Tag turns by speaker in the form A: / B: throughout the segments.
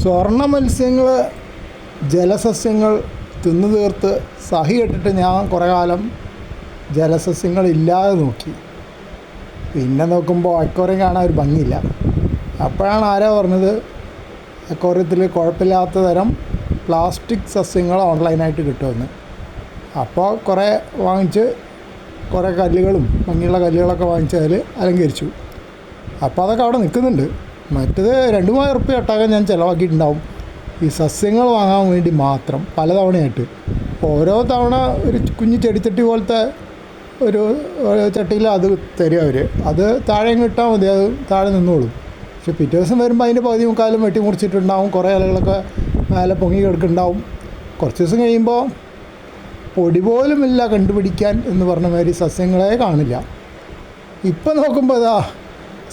A: സ്വർണ മത്സ്യങ്ങൾ ജലസസ്യങ്ങൾ തിന്നു തീർത്ത് സഹി ഇട്ടിട്ട് ഞാൻ കുറേ കാലം ജലസസ്യങ്ങൾ ഇല്ലാതെ നോക്കി. പിന്നെ നോക്കുമ്പോൾ അക്വറിയം കാണാൻ ഒരു ഭംഗിയില്ല. അപ്പോഴാണ് ആരാ പറഞ്ഞത് അക്കോറിയത്തിൽ കുഴപ്പമില്ലാത്ത തരം പ്ലാസ്റ്റിക് സസ്യങ്ങൾ ഓൺലൈനായിട്ട് കിട്ടുമെന്ന്. അപ്പോൾ കുറേ വാങ്ങിച്ച് കുറേ കല്ലുകളും ഭംഗിയുള്ള കല്ലുകളൊക്കെ വാങ്ങിച്ച് അതിൽ അലങ്കരിച്ചു. അപ്പോൾ അതൊക്കെ അവിടെ നിൽക്കുന്നുണ്ട്. മറ്റത് രണ്ട് മൂവായിരം ഉറുപ്പ്യ ഒട്ടാകെ ഞാൻ ചിലവാക്കിയിട്ടുണ്ടാവും. ഈ സസ്യങ്ങൾ വാങ്ങാൻ വേണ്ടി മാത്രം പലതവണയായിട്ട് ഓരോ തവണ ഒരു കുഞ്ഞു ചെടിച്ചട്ടി പോലത്തെ ഒരു ചട്ടിയിൽ അത് തരും അവർ അത് താഴെ ഇട്ടാൽ മതി അത് താഴെ നിന്നോളും. പക്ഷെ പിറ്റേ ദിവസം വരുമ്പോൾ അതിന്റെ പകുതി മുക്കാലും വെട്ടി മുറിച്ചിട്ടുണ്ടാവും. കുറേ ഇലകളൊക്കെ മേലെ പൊങ്ങി കിടക്കുന്നുണ്ടാവും. കുറച്ച് ദിവസം കഴിയുമ്പോൾ പൊടി പോലുമില്ല കണ്ടുപിടിക്കാൻ എന്ന് പറഞ്ഞ മാതിരി സസ്യങ്ങളെ കാണില്ല. ഇപ്പം നോക്കുമ്പോൾ ഇതാ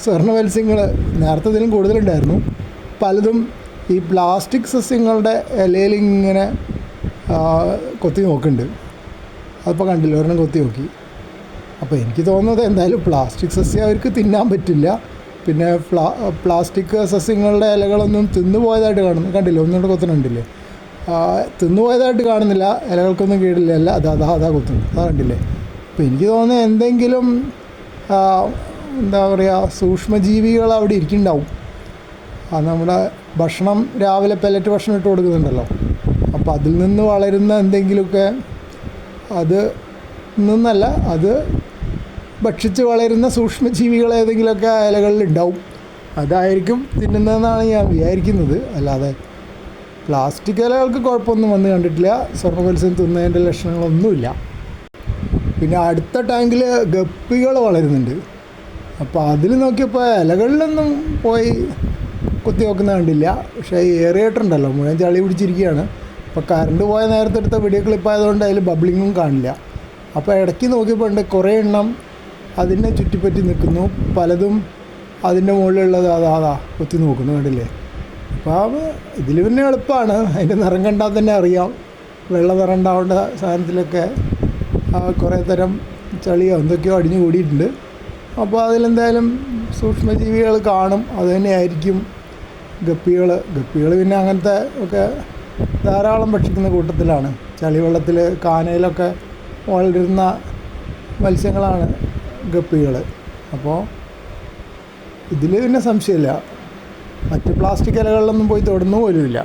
A: സ്വർണ മത്സ്യങ്ങൾ നേരത്തെ കൂടുതലുണ്ടായിരുന്നു. പലതും ഈ പ്ലാസ്റ്റിക് സസ്യങ്ങളുടെ ഇലയിൽ ഇങ്ങനെ കൊത്തി നോക്കുന്നുണ്ട്. അതിപ്പോൾ കണ്ടില്ല ഒരെണ്ണം കൊത്തി നോക്കി. അപ്പോൾ എനിക്ക് തോന്നുന്നത് എന്തായാലും പ്ലാസ്റ്റിക് സസ്യം അവർക്ക് തിന്നാൻ പറ്റില്ല. പിന്നെ പ്ലാ പ്ലാസ്റ്റിക് സസ്യങ്ങളുടെ ഇലകളൊന്നും തിന്നുപോയതായിട്ട് കാണുന്നു കണ്ടില്ല ഒന്നുകൂടെ കൊത്തണുണ്ടില്ലേ തിന്നു തിന്നുപോയതായിട്ട് കാണുന്നില്ല ഇലകൾക്കൊന്നും കീഴില്ല അല്ല അതാ അതാ അതാ കൊത്തുന്നു അതാ കണ്ടില്ലേ? അപ്പോൾ എനിക്ക് തോന്നുന്നത് എന്തെങ്കിലും എന്താ പറയുക സൂക്ഷ്മജീവികൾ അവിടെ ഇരിക്കുന്നുണ്ടാവും. ആ നമ്മുടെ ഭക്ഷണം രാവിലെ പെല്ലറ്റ് ഭക്ഷണം ഇട്ട് കൊടുക്കുന്നുണ്ടല്ലോ. അപ്പോൾ അതിൽ നിന്ന് വളരുന്ന എന്തെങ്കിലുമൊക്കെ അത് നിന്നല്ല അത് ഭക്ഷിച്ച് വളരുന്ന സൂക്ഷ്മജീവികൾ ഏതെങ്കിലുമൊക്കെ ഇലകളിൽ ഉണ്ടാവും. അതായിരിക്കും തിന്നുന്നതെന്നാണ് ഞാൻ വിചാരിക്കുന്നത്. അല്ലാതെ പ്ലാസ്റ്റിക് ഇലകൾക്ക് കുഴപ്പമൊന്നും വന്ന് കണ്ടിട്ടില്ല. സ്വർണ മത്സ്യം തിന്നതിന്റെ ലക്ഷണങ്ങളൊന്നുമില്ല. പിന്നെ അടുത്ത ടാങ്കിൽ ഗപ്പികൾ വളരുന്നുണ്ട്. അപ്പോൾ അതിൽ നോക്കിയപ്പോൾ ഇലകളിലൊന്നും പോയി കുത്തി നോക്കുന്ന കണ്ടില്ല. പക്ഷേ ഏറിയിട്ടുണ്ടല്ലോ മുഴുവൻ ചളി പിടിച്ചിരിക്കുകയാണ്. അപ്പോൾ കറണ്ട് പോയ നേരത്തെ എടുത്ത വീഡിയോ ക്ലിപ്പായതുകൊണ്ട് അതിൽ ബബ്ലിങ്ങും കാണില്ല. അപ്പോൾ ഇടയ്ക്ക് നോക്കിയപ്പോൾ ഉണ്ട് കുറേ എണ്ണം അതിനെ ചുറ്റിപ്പറ്റി നിൽക്കുന്നു. പലതും അതിന്റെ മുകളിലുള്ളത് അതാ അതാ കുത്തി നോക്കുന്നു കണ്ടില്ലേ? അപ്പോൾ ഇതിൽ പിന്നെ എളുപ്പമാണ്. അതിന്റെ നിറം കണ്ടാൽ തന്നെ അറിയാം. വെള്ള നിറം ഉണ്ടാവേണ്ട സാധനത്തിലൊക്കെ കുറേ തരം ചളിയോ എന്തൊക്കെയോ അടിഞ്ഞു കൂടിയിട്ടുണ്ട്. അപ്പോൾ അതിലെന്തായാലും സൂക്ഷ്മജീവികൾ കാണും അത് തന്നെയായിരിക്കും ഗപ്പികൾ. ഗപ്പികൾ പിന്നെ അങ്ങനത്തെ ഒക്കെ ധാരാളം ഭക്ഷിക്കുന്ന കൂട്ടത്തിലാണ്. ചളിവെള്ളത്തിൽ കാനയിലൊക്കെ വളരുന്ന മത്സ്യങ്ങളാണ് ഗപ്പികൾ. അപ്പോൾ ഇതിൽ പിന്നെ സംശയമില്ല. മറ്റ് പ്ലാസ്റ്റിക് ഇലകളിലൊന്നും പോയി തൊടുന്നു പോലുമില്ല.